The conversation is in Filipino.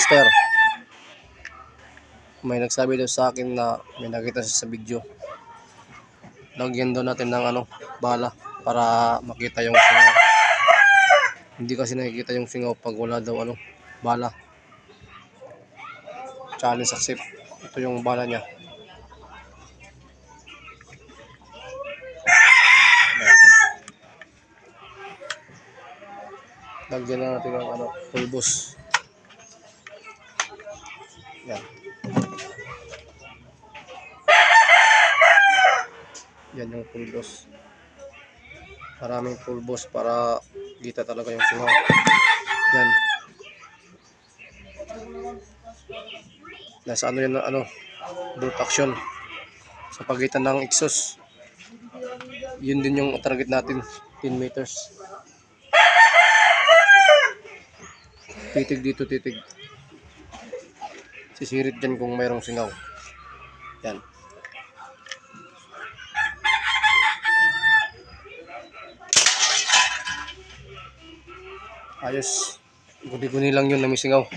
master. May nagsabi daw sa akin na may nakita siya sa video. Lagyan daw natin ng ano, bala para makita yung singaw. Hindi kasi nakikita yung singaw pag wala daw ano, bala. Challenge accept. Ito yung bala niya. Lagyan na natin ng ano, pulbos. Yan. Yan yung pulbos. Maraming pulbos para kita talaga yung singaw. Yan. Nasa ano yan, ano, bolt action. Sa pagitan ng exhaust. Yun din yung target natin, 10 meters. Titig dito, titig. Sisirit dyan kung mayroong singaw. Yan. Ayos. Guni-guni lang yun na may singaw.